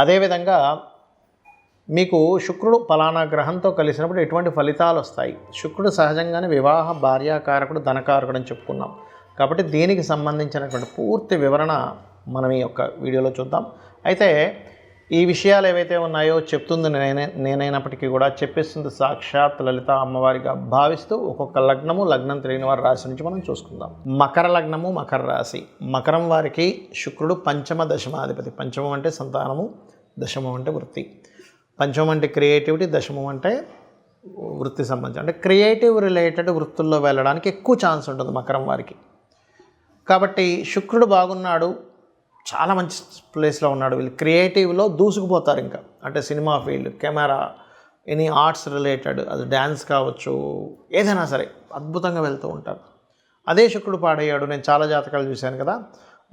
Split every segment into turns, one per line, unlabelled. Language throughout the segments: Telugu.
అదేవిధంగా మీకు శుక్రుడు ఫలానా గ్రహంతో కలిసినప్పుడు ఎటువంటి ఫలితాలు వస్తాయి? శుక్రుడు సహజంగానే వివాహ భార్యాకారకుడు ధనకారకుడు అని చెప్పుకున్నాం. కాబట్టి దీనికి సంబంధించినటువంటి పూర్తి వివరణ మనం ఈ యొక్క వీడియోలో చూద్దాం. అయితే ఈ విషయాలు ఏవైతే ఉన్నాయో చెప్తుంది నేనే నేనైనప్పటికీ కూడా చెప్పిస్తుంది సాక్షాత్ లలిత అమ్మవారిగా భావిస్తూ ఒక్కొక్క లగ్నము లగ్నం తెలియని వారి రాశి నుంచి మనం చూసుకుందాం. మకర లగ్నము మకర రాశి. మకరం వారికి శుక్రుడు పంచమ దశమాధిపతి. పంచమం అంటే సంతానము దశమం అంటే వృత్తి. పంచమం అంటే క్రియేటివిటీ దశమం అంటే వృత్తి సంబంధించి. అంటే క్రియేటివ్ రిలేటెడ్ వృత్తుల్లో వెళ్ళడానికి ఎక్కువ ఛాన్స్ ఉంటుంది మకరం వారికి. కాబట్టి శుక్రుడు బాగున్నాడు చాలా మంచి ప్లేస్లో ఉన్నాడు. వీళ్ళు క్రియేటివ్లో దూసుకుపోతారు ఇంకా. అంటే cinema field camera any arts related అది డ్యాన్స్ కావచ్చు ఏదైనా సరే అద్భుతంగా వెళ్తూ ఉంటారు. అదే శుక్రుడు పాడయ్యాడు. నేను చాలా జాతకాలు చూశాను కదా.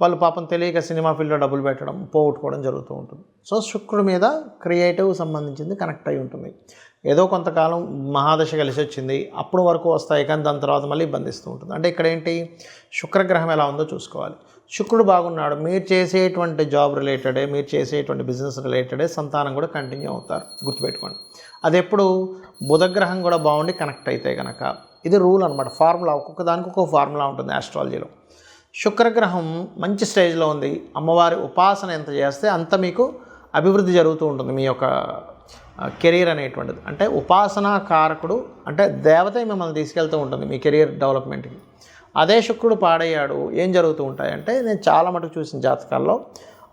వాళ్ళు పాపం తెలియక సినిమా ఫీల్డ్లో డబ్బులు పెట్టడం పోగొట్టుకోవడం జరుగుతూ ఉంటుంది. సో శుక్రుడి మీద క్రియేటివ్ సంబంధించింది కనెక్ట్ అయి ఉంటుంది. ఏదో కొంతకాలం మహాదశ కలిసి వచ్చింది. అప్పుడు వరకు వస్తాయి కానీ దాని తర్వాత మళ్ళీ బంధిస్తూ ఉంటుంది. అంటే ఇక్కడ ఏంటి? శుక్రగ్రహం ఎలా ఉందో చూసుకోవాలి. శుక్రుడు బాగున్నాడు. మీరు చేసేటువంటి జాబ్ రిలేటెడే మీరు చేసేటువంటి బిజినెస్ రిలేటెడే సంతానం కూడా కంటిన్యూ అవుతారు. గుర్తుపెట్టుకోండి. అది ఎప్పుడు బుధగ్రహం కూడా బాగుండి కనెక్ట్ అయితే కనుక ఇది రూల్ అనమాట ఫార్ములా ఒక్కొక్క దానికి ఒక్కొక్క ఫార్ములా ఉంటుంది ఆస్ట్రాలజీలో శుక్రగ్రహం మంచి స్టేజ్లో ఉంది. అమ్మవారి ఉపాసన ఎంత చేస్తే అంత మీకు అభివృద్ధి జరుగుతూ ఉంటుంది మీ యొక్క కెరీర్ అనేటువంటిది. అంటే ఉపాసనా కారకుడు అంటే దేవతే మిమ్మల్ని తీసుకెళ్తూ ఉంటుంది మీ కెరీర్ డెవలప్మెంట్కి అదే శుక్రుడు పాడయ్యాడు. ఏం జరుగుతూ ఉంటాయంటే నేను చాలా మటుకు చూసిన జాతకాల్లో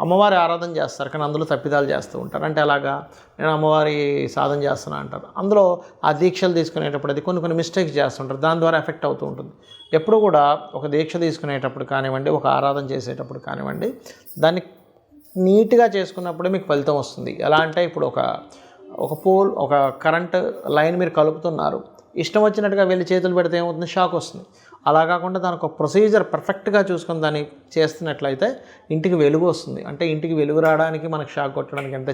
అమ్మవారి ఆరాధన చేస్తారు కానీ అందులో తప్పిదాలు చేస్తూ ఉంటారు. అంటే అలాగా నేను అమ్మవారి సాధన చేస్తున్నా అంటారు. అందులో ఆ దీక్షలు తీసుకునేటప్పుడు అది కొన్ని కొన్ని మిస్టేక్స్ చేస్తుంటారు. దాని ద్వారా ఎఫెక్ట్ అవుతూ ఉంటుంది. ఎప్పుడు కూడా ఒక దీక్ష తీసుకునేటప్పుడు కానివ్వండి ఒక ఆరాధన చేసేటప్పుడు కానివ్వండి దాన్ని నీట్గా చేసుకున్నప్పుడే మీకు ఫలితం వస్తుంది. ఎలా అంటే ఇప్పుడు ఒక ఒక పోల్ ఒక కరెంట్ లైన్ మీరు కలుపుతున్నారు. ఇష్టం వచ్చినట్టుగా వెళ్ళి చేతులు పెడితే ఏమవుతుంది? షాక్ వస్తుంది. అలా కాకుండా దానికి ఒక ప్రొసీజర్ పర్ఫెక్ట్గా చూసుకుని దాన్ని చేస్తున్నట్లయితే ఇంటికి వెలుగు వస్తుంది. అంటే ఇంటికి వెలుగు రావడానికి మనకు షాక్ కొట్టడానికి ఎంత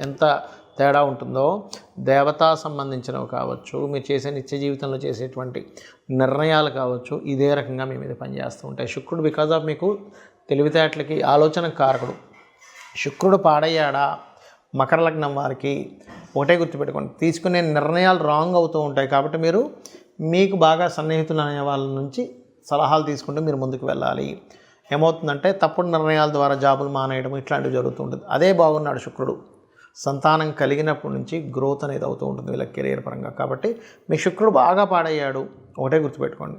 ఎంత తేడా ఉంటుందో దేవతా సంబంధించినవి కావచ్చు మీరు చేసే నిత్య జీవితంలో చేసేటువంటి నిర్ణయాలు కావచ్చు ఇదే రకంగా మీ మీద పనిచేస్తూ ఉంటాయి. శుక్రుడు బికాజ్ ఆఫ్ మీకు తెలివితేటలకి ఆలోచన కారకుడు. శుక్రుడు పాడయ్యాడా? మకర లగ్నం వారికి ఒకటే గుర్తుపెట్టుకోండి. తీసుకునే నిర్ణయాలు రాంగ్ అవుతూ ఉంటాయి కాబట్టి మీరు మీకు బాగా సన్నిహితులు అనే వాళ్ళ నుంచి సలహాలు తీసుకుంటూ మీరు ముందుకు వెళ్ళాలి. ఏమవుతుందంటే తప్పుడు నిర్ణయాల ద్వారా జాబులు మానేయడం ఇట్లాంటివి జరుగుతూ ఉంటుంది. అదే బాగున్నాడు శుక్రుడు. సంతానం కలిగినప్పటి నుంచి గ్రోత్ అనేది అవుతూ ఉంటుంది వీళ్ళ కెరీర్ పరంగా. కాబట్టి మీ శుక్రుడు బాగా పాడయ్యాడు. ఒకటే గుర్తుపెట్టుకోండి.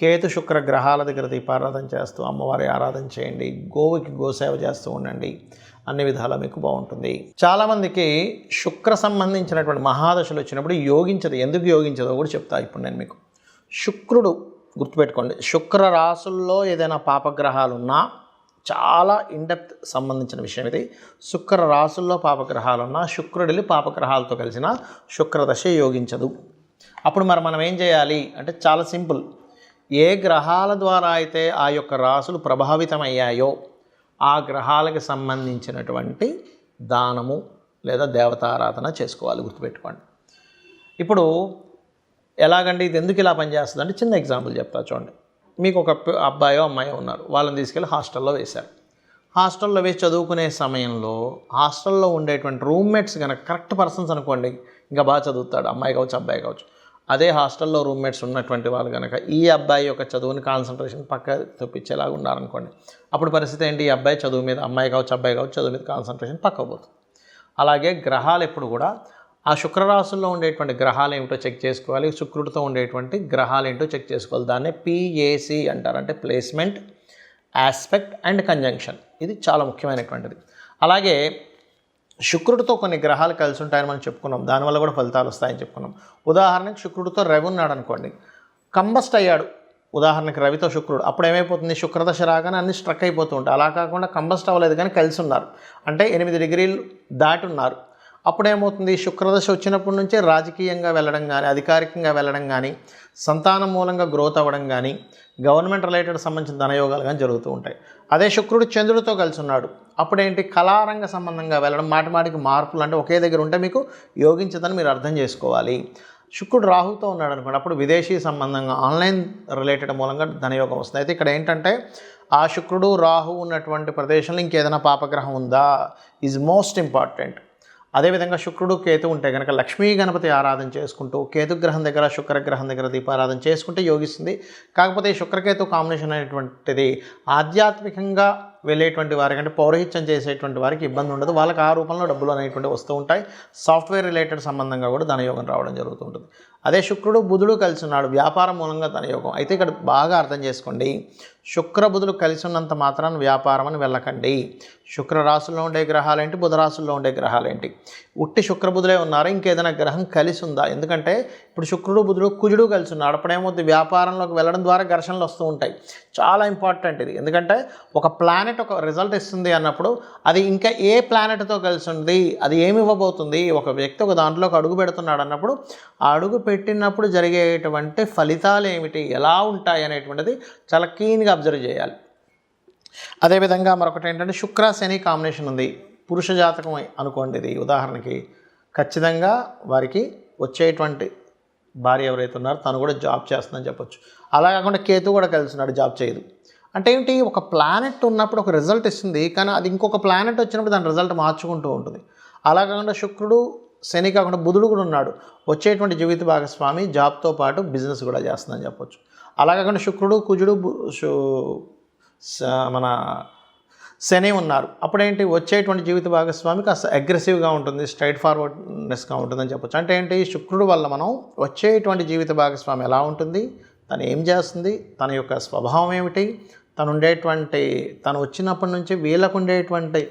కేతు శుక్ర గ్రహాల దగ్గర దీపారాధన చేస్తూ అమ్మవారి ఆరాధన చేయండి. గోవుకి గోసేవ చేస్తూ ఉండండి. అన్ని విధాలా మీకు బాగుంటుంది. చాలామందికి శుక్ర సంబంధించినటువంటి మహాదశలు వచ్చినప్పుడు యోగించదు. ఎందుకు యోగించదో కూడా చెప్తా ఇప్పుడు నేను మీకు. శుక్రుడు గుర్తుపెట్టుకోండి. శుక్ర రాసుల్లో ఏదైనా పాపగ్రహాలు ఉన్నా చాలా ఇండెప్త్ సంబంధించిన విషయం ఇది. శుక్ర రాసుల్లో పాపగ్రహాలు ఉన్నా శుక్రుడిని పాపగ్రహాలతో కలిసిన శుక్రదశ యోగించదు. అప్పుడు మరి మనం ఏం చేయాలి? అంటే చాలా సింపుల్. ఏ గ్రహాల ద్వారా అయితే ఆ యొక్క రాసులు ప్రభావితమయ్యాయో ఆ గ్రహాలకు సంబంధించినటువంటి దానము లేదా దేవతారాధన చేసుకోవాలి గుర్తుపెట్టుకోండి. ఇప్పుడు ఎలాగంటే ఇది ఎందుకు ఇలా పనిచేస్తుంది అంటే చిన్న ఎగ్జాంపుల్ చెప్తా చూడండి. మీకు ఒక అబ్బాయో అమ్మాయో ఉన్నారు. వాళ్ళని తీసుకెళ్ళి హాస్టల్లో వేశారు. హాస్టల్లో వేసి చదువుకునే సమయంలో హాస్టల్లో ఉండేటువంటి రూమ్మేట్స్ కనుక కరెక్ట్ పర్సన్స్ అనుకోండి ఇంకా బాగా చదువుతాడు. అమ్మాయి కావచ్చు అబ్బాయి కావచ్చు. అదే హాస్టల్లో రూమ్మేట్స్ ఉన్నటువంటి వాళ్ళు కనుక ఈ అబ్బాయి యొక్క చదువుని కాన్సన్ట్రేషన్ పక్క తెప్పించేలాగా ఉన్నారనుకోండి అప్పుడు పరిస్థితి ఏంటి? ఈ అబ్బాయి చదువు మీద అమ్మాయి కావచ్చు అబ్బాయి కావచ్చు చదువు మీద కాన్సన్ట్రేషన్ పక్కకు అలాగే గ్రహాలు ఎప్పుడు కూడా ఆ శుక్రరాశుల్లో ఉండేటువంటి గ్రహాలు ఏమిటో చెక్ చేసుకోవాలి. శుక్రుడితో ఉండేటువంటి గ్రహాలు ఏంటో చెక్ చేసుకోవాలి. దాన్నే పిఏసి అంటారు. అంటే ప్లేస్మెంట్ ఆస్పెక్ట్ అండ్ కంజంక్షన్ ఇది చాలా ముఖ్యమైనటువంటిది. అలాగే శుక్రుడితో కొన్ని గ్రహాలు కలిసి ఉంటాయని మనం చెప్పుకున్నాం. దానివల్ల కూడా ఫలితాలు వస్తాయని చెప్పుకున్నాం. ఉదాహరణకి శుక్రుడితో రవి ఉన్నాడు అనుకోండి. కంబస్ట్ అయ్యాడు. ఉదాహరణకి రవితో శుక్రుడు. అప్పుడు ఏమైపోతుంది? శుక్రదశ రాగానే అన్ని స్ట్రక్ అయిపోతూ ఉంటాయి. అలా కాకుండా కంబస్ట్ అవ్వలేదు కానీ కలిసి ఉన్నారు. అంటే ఎనిమిది డిగ్రీలు దాటి ఉన్నారు. అప్పుడు ఏమవుతుంది? శుక్రదశ వచ్చినప్పటి నుంచే రాజకీయంగా వెళ్ళడం కానీ అధికారికంగా వెళ్ళడం కానీ సంతానం మూలంగా గ్రోత్ అవ్వడం కానీ గవర్నమెంట్ రిలేటెడ్ సంబంధించిన ధనయోగాలు కానీ జరుగుతూ ఉంటాయి. అదే శుక్రుడు చంద్రుడితో కలిసి ఉన్నాడు అప్పుడేంటి? కళారంగ సంబంధంగా వెళ్ళడం మాటిమాటికి మార్పులు అంటే ఒకే దగ్గర ఉంటే మీకు యోగించదని మీరు అర్థం చేసుకోవాలి. శుక్రుడు రాహుతో ఉన్నాడు అనుకోండి అప్పుడు విదేశీ సంబంధంగా ఆన్లైన్ రిలేటెడ్ మూలంగా ధనయోగం వస్తుంది. అయితే ఇక్కడ ఏంటంటే ఆ శుక్రుడు రాహు ఉన్నటువంటి ప్రదేశంలో ఇంకేదైనా పాపగ్రహం ఉందా? Is most important. అదేవిధంగా శుక్రుడు కేతు ఉంటే కనుక లక్ష్మీ గణపతి ఆరాధన చేసుకుంటూ కేతుగ్రహం దగ్గర శుక్రగ్రహం దగ్గర దీపారాధన చేసుకుంటే యోగిస్తుంది. కాకపోతే ఈ శుక్రకేతు కాంబినేషన్ అనేటువంటిది ఆధ్యాత్మికంగా వెళ్ళేటువంటి వారికి అంటే పౌరహిత్యం చేసేటువంటి వారికి ఇబ్బంది ఉండదు. వాళ్ళకి ఆ రూపంలో డబ్బులు అనేటువంటి వస్తూ ఉంటాయి. సాఫ్ట్వేర్ రిలేటెడ్ సంబంధంగా కూడా ధనయోగం రావడం జరుగుతుంటుంది అదే శుక్రుడు బుధుడు కలిసి ఉన్నాడు. వ్యాపారం మూలంగా తన యోగం. అయితే ఇక్కడ బాగా అర్థం చేసుకోండి. శుక్ర బుధుడు కలిసి ఉన్నంత మాత్రాన వ్యాపారం అని వెళ్ళకండి. శుక్ర రాశుల్లో ఉండే గ్రహాలేంటి? బుధ రాశుల్లో ఉండే గ్రహాలేంటి? ఉట్టి శుక్ర బుధులే ఉన్నారా. ఇంకేదైనా గ్రహం కలిసి ఉందా? ఎందుకంటే ఇప్పుడు శుక్రుడు బుధుడు కుజుడు కలిసి ఉన్నాడు అప్పుడేమవుతుంది వ్యాపారంలోకి వెళ్ళడం ద్వారా ఘర్షణలు వస్తూ ఉంటాయి. చాలా ఇంపార్టెంట్ ఇది. ఎందుకంటే ఒక ప్లానెట్ ఒక రిజల్ట్ ఇస్తుంది అన్నప్పుడు అది ఇంకా ఏ ప్లానెట్తో కలిసి ఉంది? అది ఏమి ఇవ్వబోతుంది? ఒక వ్యక్తి ఒక దాంట్లోకి అడుగు పెడుతున్నాడు అన్నప్పుడు ఆ అడుగు పెట్టినప్పుడు జరిగేటువంటి ఫలితాలు ఏమిటి? ఎలా ఉంటాయి అనేటువంటిది చాలా క్లీన్గా అబ్జర్వ్ చేయాలి. అదేవిధంగా మరొకటి ఏంటంటే శుక్ర శని కాంబినేషన్ ఉంది. పురుష జాతకం అనుకోండి ఇది. ఉదాహరణకి ఖచ్చితంగా వారికి వచ్చేటువంటి భార్య ఎవరైతే ఉన్నారో తను కూడా జాబ్ చేస్తుందని చెప్పొచ్చు. అలా కాకుండా కేతు కూడా కలిసినాడు జాబ్ చేయదు. అంటే ఏంటి ఒక ప్లానెట్ ఉన్నప్పుడు ఒక రిజల్ట్ ఇస్తుంది. కానీ అది ఇంకొక ప్లానెట్ వచ్చినప్పుడు దాని రిజల్ట్ మార్చుకుంటూ ఉంటుంది. అలా కాకుండా శుక్రుడు శని కాకుండా బుధుడు కూడా ఉన్నాడు. వచ్చేటువంటి జీవిత భాగస్వామి జాబ్తో పాటు బిజినెస్ కూడా చేస్తుందని చెప్పొచ్చు. అలా కాకుండా శుక్రుడు కుజుడు మన శని ఉన్నారు. అప్పుడేంటి? వచ్చేటువంటి జీవిత భాగస్వామి కాస్త అగ్రెసివ్గా ఉంటుంది స్ట్రైట్ ఫార్వర్డ్నెస్గా ఉంటుందని చెప్పొచ్చు. అంటే ఏంటి? శుక్రుడు వల్ల మనం వచ్చేటువంటి జీవిత భాగస్వామి ఎలా ఉంటుంది? తను ఏం చేస్తుంది? తన యొక్క స్వభావం ఏమిటి? తను ఉండేటువంటి తను వచ్చినప్పటి నుంచి వీళ్ళకు ఉండేటువంటి